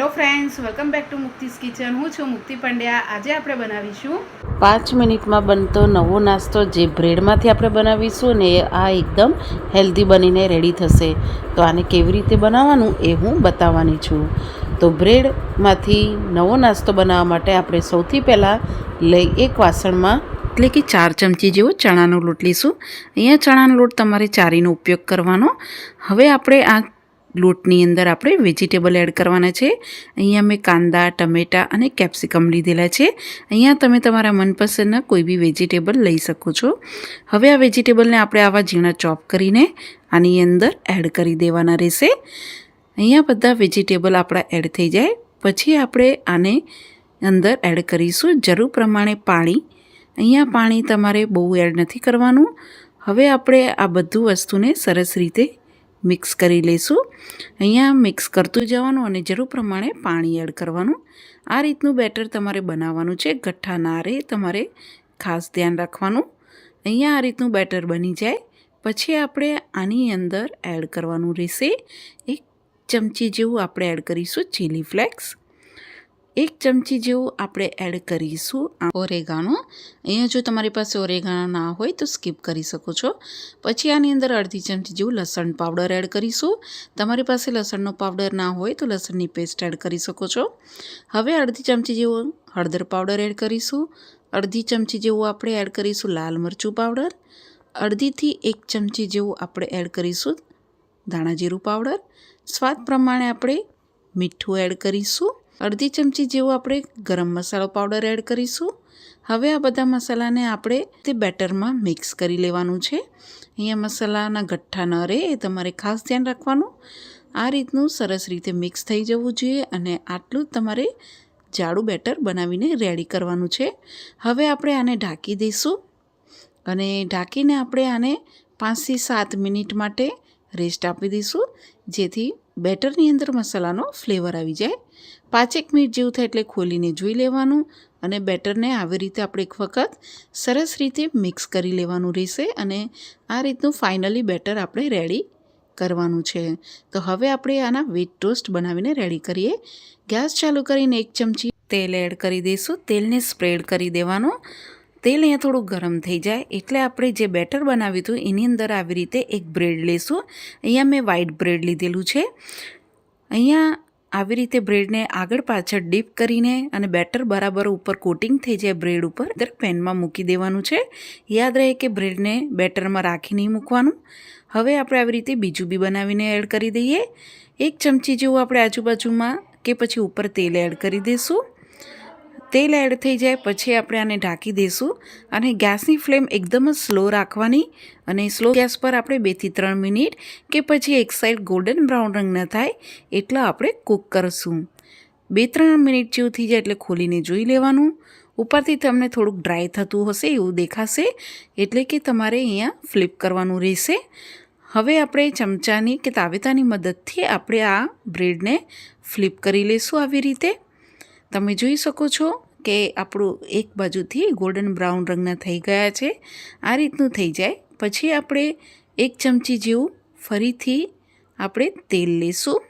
Hello friends, welcome back to Mukti's kitchen. હું છું મુક્તિ પંડ્યા. આજે આપણે બનાવીશું પાંચ મિનિટમાં બનતો નવો નાસ્તો જે બ્રેડમાંથી આપણે બનાવીશું ને આ એકદમ હેલ્ધી બનીને રેડી થશે. તો આને કેવી રીતે બનાવવાનું એ હું બતાવવાની છું. તો બ્રેડમાંથી નવો નાસ્તો બનાવવા માટે આપણે સૌથી પહેલાં લઈ એક વાસણમાં, એટલે કે ચાર ચમચી જેવો ચણાનો લોટ લઈશું. અહીંયા ચણાનો લોટ તમારે ચારીનો ઉપયોગ કરવાનો. હવે આપણે આ લોટની અંદર આપણે વેજીટેબલ એડ કરવાના છે. અહીંયા મેં કાંદા, ટમેટાં અને કેપ્સિકમ લીધેલા છે. અહીંયા તમે તમારા મનપસંદના કોઈ બી વેજીટેબલ લઈ શકો છો. હવે આ વેજીટેબલને આપણે આવા ઝીણા ચોપ કરીને આની અંદર એડ કરી દેવાના રહેશે. અહીંયા બધા વેજીટેબલ આપણા એડ થઈ જાય. પછી આપણે આને અંદર એડ કરીશું. જરૂર પ્રમાણે પાણી. અહીંયા પાણી તમારે બહુ એડ નથી કરવાનું. હવે આપણે આ બધું વસ્તુને સરસ રીતે મિક્સ કરી લઈશું. અહીંયા મિક્સ કરતું જવાનું અને જરૂર પ્રમાણે પાણી એડ કરવાનું. આ રીતનું બેટર તમારે બનાવવાનું છે. ગઠ્ઠા ના રહે તમારે ખાસ ધ્યાન રાખવાનું. અહીંયા આ રીતનું બેટર બની જાય. પછી આપણે આની અંદર એડ કરવાનું રહેશે. એક ચમચી જેવું આપણે એડ કરીશું ચીલી ફ્લેક્સ. એક ચમચી જેવું આપણે એડ કરીશું ઓરેગાનો અહીંયા જો તમારી પાસે ઓરેગાનો ના હોય તો સ્કીપ કરી શકો છો. પછી આની અંદર અડધી ચમચી જેવું લસણ પાવડર એડ કરીશું. તમારી પાસે લસણનો પાવડર ના હોય તો લસણની પેસ્ટ એડ કરી શકો છો. હવે અડધી ચમચી જેવું હળદર પાવડર એડ કરીશું. અડધી ચમચી જેવું આપણે એડ કરીશું લાલ મરચું પાવડર. અડધીથી એક ચમચી જેવું આપણે એડ કરીશું ધાણા જીરું પાવડર. સ્વાદ પ્રમાણે આપણે મીઠું એડ કરીશું. અડધી ચમચી જેવો આપણે ગરમ મસાલો પાવડર એડ કરીશું. હવે આ બધા મસાલાને આપણે તે બેટરમાં મિક્સ કરી લેવાનું છે. અહીંયા મસાલાના ગઠ્ઠા ન રહે, એ તમારે ખાસ ધ્યાન રાખવાનું. આ રીતનું સરસ રીતે મિક્સ થઈ જવું જોઈએ અને આટલું તમારે જાડું બેટર બનાવીને રેડી કરવાનું છે. હવે આપણે આને ઢાંકી દઈશું. અને ઢાંકીને આપણે આને પાંચથી સાત મિનિટ માટે રેસ્ટ આપી દઈશું, જેથી બેટરની અંદર મસાલાનો ફ્લેવર આવી જાય. પાંચેક મિનિટ જેવું થાય એટલે ખોલીને જોઈ લેવાનું અને બેટરને આવી રીતે આપણે એક વખત સરસ રીતે મિક્સ કરી લેવાનું રહેશે અને આ રીતનું ફાઇનલી બેટર આપણે રેડી કરવાનું છે. તો હવે આપણે આના વેટ ટોસ્ટ બનાવીને રેડી કરીએ. ગેસ ચાલુ કરીને એક ચમચી તેલ એડ કરી દઈશું. તેલને સ્પ્રેડ કરી દેવાનું. તેલ અહીંયા થોડું ગરમ થઈ જાય એટલે આપણે જે બેટર બનાવ્યું હતું, એની અંદર આવી રીતે એક બ્રેડ લઈશું અહીંયા મેં વ્હાઈટ બ્રેડ લીધેલું છે. અહીંયા આવી રીતે બ્રેડને આગળ પાછળ ડીપ કરીને અને બેટર બરાબર ઉપર કોટિંગ થઈ જાય બ્રેડ ઉપર દર પેનમાં મૂકી દેવાનું છે. યાદ રહે કે બ્રેડને બેટરમાં રાખી નહીં મૂકવાનું. હવે આપણે આવી રીતે બીજું બી બનાવીને એડ કરી દઈએ. એક ચમચી જેવું આપણે આજુબાજુમાં કે પછી ઉપર તેલ એડ કરી દઈશું. તેલ એડ થઈ જાય, પછી આપણે આને ઢાંકી દઈશું અને ગેસની ફ્લેમ એકદમ જ સ્લો રાખવાની અને સ્લો ગેસ પર આપણે બેથી ત્રણ મિનિટ કે પછી એક સાઈડ ગોલ્ડન બ્રાઉન રંગ ન થાય એટલા આપણે કૂક કરશું. બે ત્રણ મિનિટ જેવું થઈ જાય એટલે ખોલીને જોઈ લેવાનું. ઉપરથી તમને થોડુંક ડ્રાય થતું હશે એવું દેખાશે એટલે કે તમારે અહીંયા ફ્લિપ કરવાનું રહેશે. હવે આપણે ચમચાની કે તાવેતાની મદદથી આપણે આ બ્રેડને ફ્લિપ કરી લઈશું આવી રીતે. તમે જોઈ શકો છો કે આપણું એક બાજુથી ગોલ્ડન બ્રાઉન રંગના થઈ ગયા છે. આ રીતનું થઈ જાય. પછી આપણે એક ચમચી જેવું ફરીથી આપણે તેલ લઈશું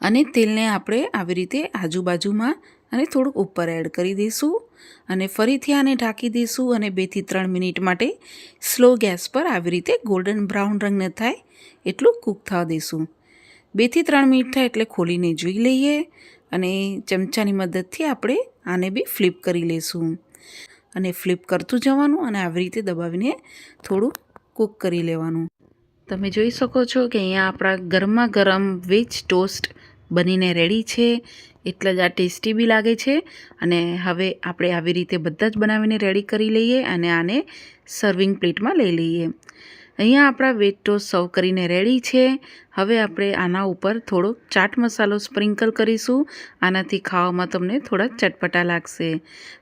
અને તેલને આપણે આવી રીતે આજુબાજુમાં અને થોડુંક ઉપર એડ કરી દઈશું. અને ફરીથી આને ઢાંકી દઈશું અને બેથી ત્રણ મિનિટ માટે સ્લો ગેસ પર આવી રીતે ગોલ્ડન બ્રાઉન રંગ ન થાય એટલું કૂક થવા દઈશું. બેથી ત્રણ મિનિટ થાય એટલે ખોલીને જોઈ લઈએ. અને ચમચાની મદદથી આપણે આને બી ફ્લિપ કરી લઈશું અને ફ્લિપ કરતું જવાનું અને આવી રીતે દબાવીને થોડું કૂક કરી લેવાનું. તમે જોઈ શકો છો કે અહીંયા આપણા ગરમા ગરમ વેજ ટોસ્ટ બનીને રેડી છે. એટલા જ આ ટેસ્ટી બી લાગે છે. અને હવે આપણે આવી રીતે બધા જ બનાવીને રેડી કરી લઈએ અને આને સર્વિંગ પ્લેટમાં લઈ લઈએ. અહીંયા આપણા વેજ ટોસ્ટ સર્વ કરીને રેડી છે. હવે આપણે આના ઉપર થોડો ચાટ મસાલો સ્પ્રિંકલ કરીશું. આનાથી ખાવામાં તમને થોડા ચટપટા લાગશે.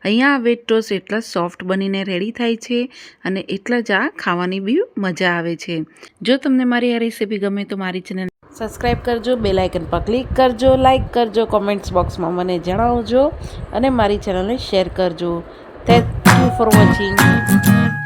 અહીંયા આ વેજ ટોસ્ટ એટલા સોફ્ટ બનીને રેડી થાય છે અને એટલા જ આ ખાવાની બી મજા આવે છે. જો તમને મારી આ રેસીપી ગમે તો મારી ચેનલ સબસ્ક્રાઈબ કરજો બે લાઇકન પર ક્લિક કરજો, લાઇક કરજો, કોમેન્ટ્સ બોક્સમાં મને જણાવજો અને મારી ચેનલને શેર કરજો. Thank you for watching